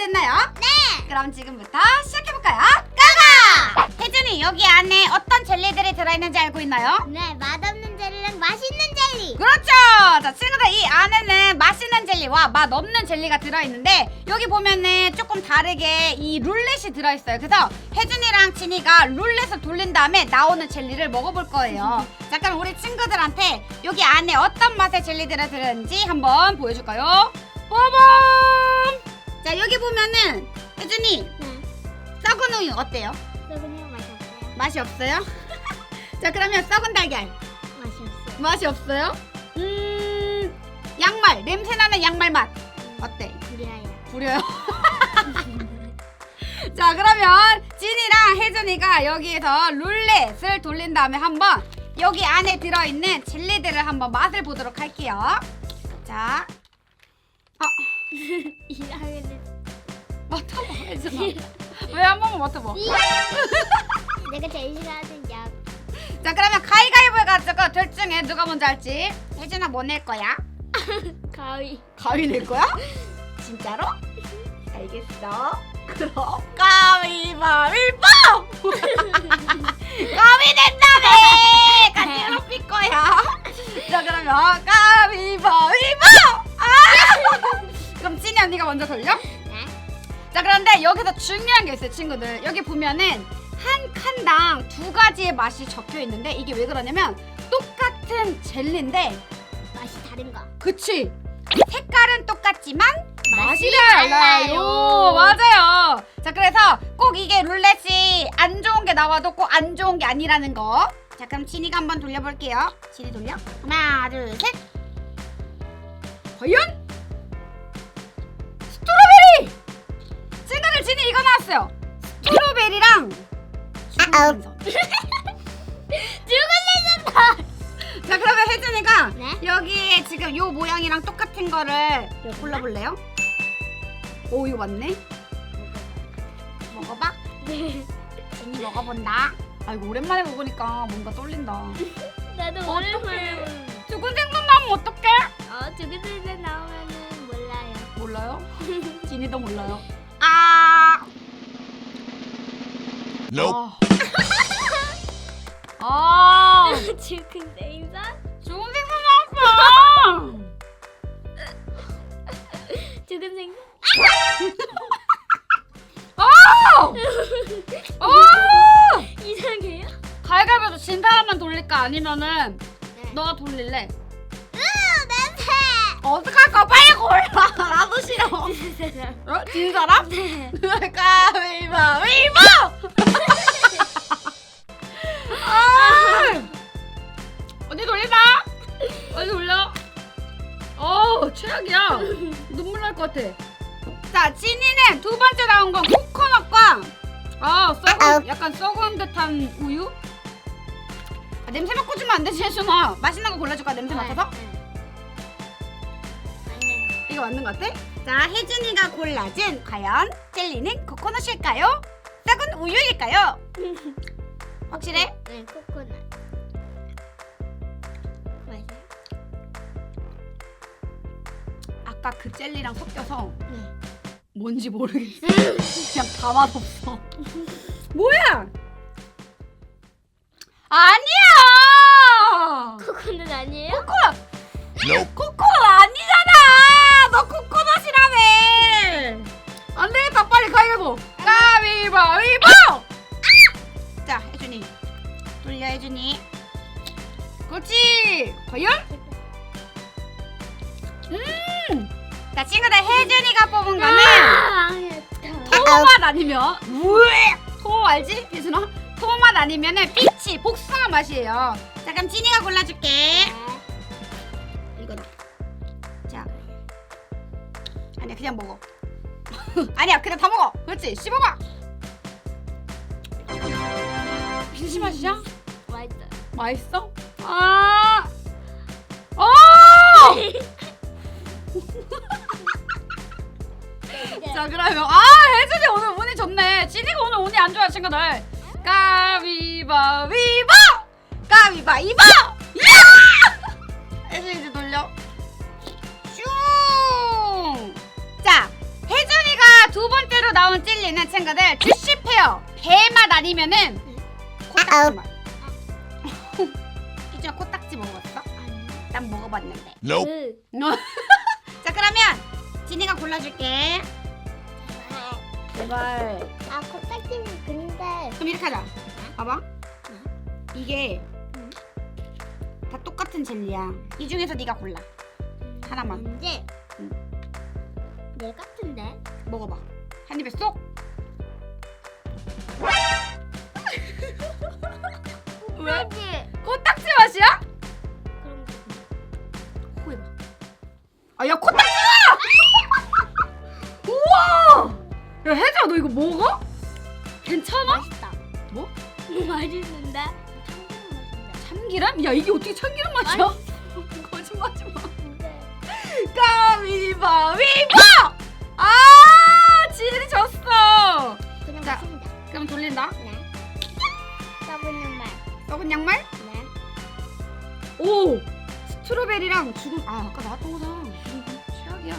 준비됐나요? 네. 그럼 지금부터 시작해볼까요? 가가! 혜준이 여기 안에 어떤 젤리들이 들어있는지 알고 있나요? 네, 맛없는 젤리랑 맛있는 젤리. 그렇죠! 자, 친구들 이 안에는 맛있는 젤리와 맛 없는 젤리가 들어있는데 여기 보면은 조금 다르게 이 룰렛이 들어있어요. 그래서 혜준이랑 진이가 룰렛을 돌린 다음에 나오는 젤리를 먹어볼 거예요. 자, 그럼 우리 친구들한테 여기 안에 어떤 맛의 젤리들이 들어있는지 한번 보여줄까요? 빠밤! 자, 여기 보면은 혜준이 네. 썩은 우유 어때요? 그냥 맛이 없어요. 맛이 없어요? 자, 그러면 썩은 달걀 맛이 없어요. 맛이 없어요? 음 양말 냄새 나는 양말 맛 어때? 그래요. 부려요? 자 그러면 진이랑 혜준이가 여기에서 룰렛을 돌린 다음에 한번 여기 안에 들어있는 젤리들을 한번 맛을 보도록 할게요 자 이상하게 맡아봐 혜준아 왜 한 번만 맡아봐 내가 제일 싫어하는 약. 자 그러면 가위가위보 해가지고 둘 중에 누가 먼저 할지 혜준아 뭐 낼 거야? 가위. 가위 낼 거야? 진짜로? 알겠어. 그럼 가위바위보! 가위 낸다며! 같이 괴롭힐 거야. 자 그러면 자 여기서 중요한 게 있어요 친구들. 여기 보면은 한 칸당 두 가지의 맛이 적혀 있는데 이게 왜 그러냐면 똑같은 젤리인데 맛이 다른 거. 그치? 색깔은 똑같지만 맛이 달라요. 달라요. 맞아요. 자 그래서 꼭 이게 룰렛이 안 좋은 게 나와도 꼭 안 좋은 게 아니라는 거 자 그럼 진이가 한번 돌려볼게요. 진이 돌려. 하나 둘 셋. 과연 스트로베리랑 죽은 죽을래는다. 자 그러면 혜진이가 네? 여기에 지금 요 모양이랑 똑같은 거를 골라볼래요? 오 이거 맞네 먹어봐 네. 진이 먹어본다 아이고 오랜만에 먹으니까 뭔가 떨린다 나도 어떡해. 오랜만에. 죽은 생선 나오면 어떡해? 어, 죽을래 나오면은 몰라요. 몰라요? 진이도 몰라요 아 Nope. 아, 아 죽은 생선? 죽은 생선 나왔어 죽은 생선? 아! 아! 이상해요? 가위가위보도 진 사람만 돌릴까 아니면은 네. 너가 돌릴래? 으, 냄새. 어떡할까 빨리 골라 나도 싫어 어? 진 사람? 네. 가위바위보 아! 언니 돌리나? 언니 돌려 어 최악이야 눈물 날 것 같아 자 진이는 두 번째 나온 건 코코넛과 아 썩은 약간 썩은 듯한 우유 아, 냄새 맡고 주면 안 되지 혜준아 맛있는 거 골라줄까 냄새 맡아서? 네. 이거 맞는 것 같아? 자, 혜준이가 골라준 과연 젤리는 코코넛일까요? 썩은 우유일까요? 확실해? 네, 코코넛. 아까 그 젤리랑 섞여서 네. 뭔지 모르겠어. 그냥 다 맛없어. 뭐야? 아니야! 코코넛 아니에요? 코코넛! 토 알지? 혜준아? 토맛 아니면은 피치 복숭아 맛이에요. 자, 그럼 진이가 골라줄게. 이거다. 자. 아니야, 그냥 먹어. 아니야, 그냥 다 먹어. 그렇지, 씹어봐. 피치 맛이야? 맛있어요. 맛있어? 아, 어! 자, 그러면 아, 혜준이 오늘 운이 좋네. 진이가 오늘 운이 안 좋아, 친구들. 가위바위보! 가위바위보! 야! 혜준이 이제 돌려. 슝! 자, 귀여운 찔리는 친구들 주시페어 배맛 아니면은 코딱지 맛. 이준아 코딱지 먹어봤어? 아니. 난 먹어봤는데. 그. 자 그러면 진이가 골라줄게. 제발. 아 코딱지는 근데 그럼 이렇게 하자. 봐봐. 이게 응. 다 똑같은 젤리야. 이 중에서 네가 골라. 하나만. 응. 내 같은데. 먹어봐. 한 입에 쏙. 왜? 코딱지 맛이야? 그런 거. 코 해봐. 아, 야, 코 참기름? 야, 이게 어떻게 참기름 맛이야? 거짓말하지 마. 가위바위보! 아, 지은이 졌어. 그냥 자. 맛있다. 그럼 돌린다. 네. 썩은 양말. 썩은 양말? 네. 오! 스트로베리랑 죽은, 아, 아까 나왔던 거잖아. 최악이야.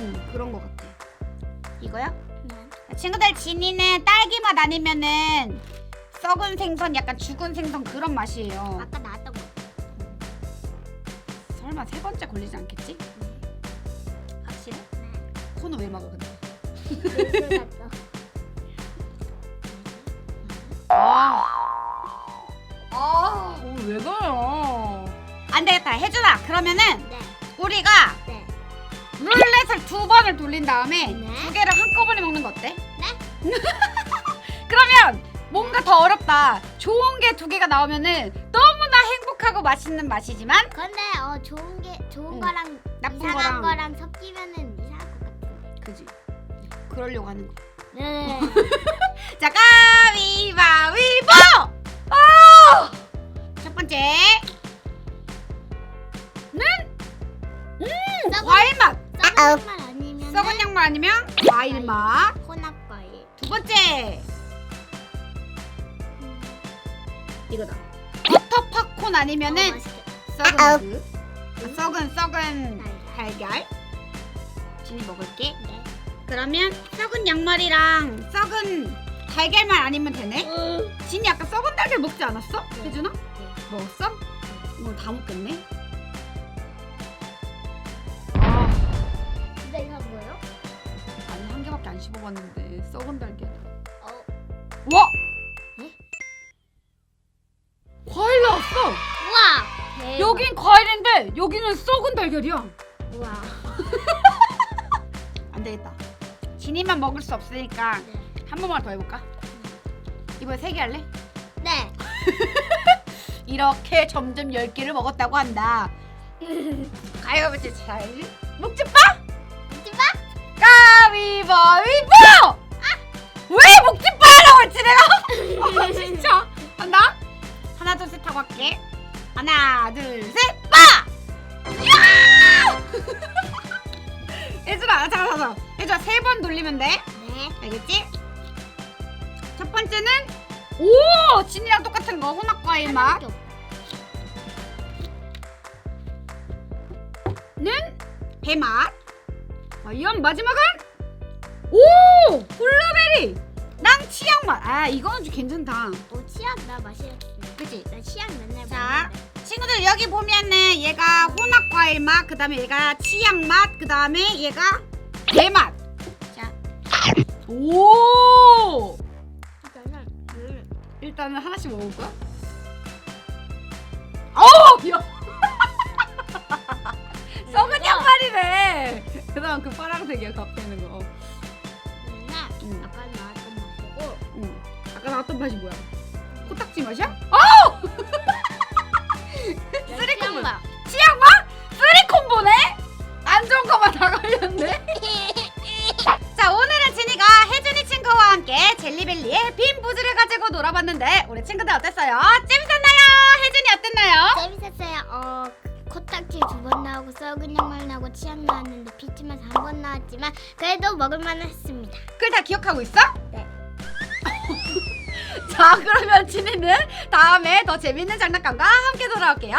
응, 그런 거 같아. 이거야? 네. 친구들 진이는 딸기 맛 아니면은 썩은 생선 약간 죽은 생선 그런 맛이에요. 아까 나왔던 거. 설마 세 번째 걸리지 않겠지? 확실해? 네. 코는 왜 막아 근데? 물술 같죠. 아, 아, 왜 그래요? 안 되겠다, 혜준아. 그러면은 네. 우리가 네. 룰렛을 두 번을 돌린 다음에 네. 두 개를 한꺼번에 먹는 거 어때? 네. 그러면 뭔가 더 어렵다. 좋은 게 두 개가 나오면은 너무나 행복하고 맛있는 맛이지만 근데 어 좋은 게 좋은 응. 거랑 나쁜 이상한 거랑. 거랑 섞이면은 이상할 것 같은데. 그지? 그러려고 하는 거. 네. 자, 가위바위보! 아! 첫 번째. 는 음, 썩은- 과일 맛. 썩은 양말 아니면 썩은 양말 아니면 과일 맛. 혼합 과일. 두 번째. 이거다. 버터 팝콘 어, 아니면은 맛있겠다. 썩은 그 아, 썩은 썩은 달걀. 진이 먹을게. 네. 그러면 썩은 양말이랑 썩은 달걀만 아니면 되네. 진이 아까 썩은 달걀 먹지 않았어? 네. 혜준아? 네. 먹었어? 이거 다 먹겠네. 아, 근데 이거 뭐예요? 아니 한 개밖에 안 씹어봤는데 썩은 달걀. 어. 와! 대박. 여긴 과일인데 여기는 썩은 달걀이야. 우와. 안 되겠다. 진이만 먹을 수 없으니까 네. 한 번만 더 해볼까? 이번에 세 개 할래? 네. 이렇게 점점 10개를 먹었다고 한다. 가위바위보 잘! 먹지 마. 가위바위보! 왜 먹지 마라고 했지 내가? 아, 진짜. 간다. 하나 둘 셋 하고 할게. 하나 둘 셋, 빠! 야! 얘들아, 잠깐 잠깐. 얘들아 세 번 돌리면 돼. 네. 알겠지? 첫 번째는 오 진이랑 똑같은 거 혼합 과일 맛. 는 배맛. 과연 마지막은 오 블루베리 랑 치약 맛. 아 이거는 좀 괜찮다. 어 치약 나 마실. 그치? 나 치약 맨날 자. 먹는데. 친구들 여기 보면은 얘가 혼합 과일 맛, 그 다음에 얘가 치약 맛, 그 다음에 얘가 배맛. 자, 오 일단은 음. 일단은 하나씩 먹을 거야? 어! 야! 썩은 양말이네. 그다음 그 파란색이야 겉에 있는 거. 어. 나왔던 맛이 뭐야? 코딱지 맛이야? 어! 쓰리 콤보. 맛. 치약 맛? 쓰리 콤보네? 안 좋은 거만 다 걸렸네. 자 오늘은 진이가 혜준이 친구와 함께 젤리벨리의 빈 부즈를 가지고 놀아봤는데 우리 친구들 어땠어요? 재밌었나요? 혜준이 어땠나요? 재밌었어요. 어 코딱지 두 번 나오고 썩은 양말 나오고 치약 나왔는데 피치맛 한번 나왔지만 그래도 먹을만 했습니다. 그걸 다 기억하고 있어? 네. 자 그러면 진이는 다음에 더 재밌는 장난감과 함께 돌아올게요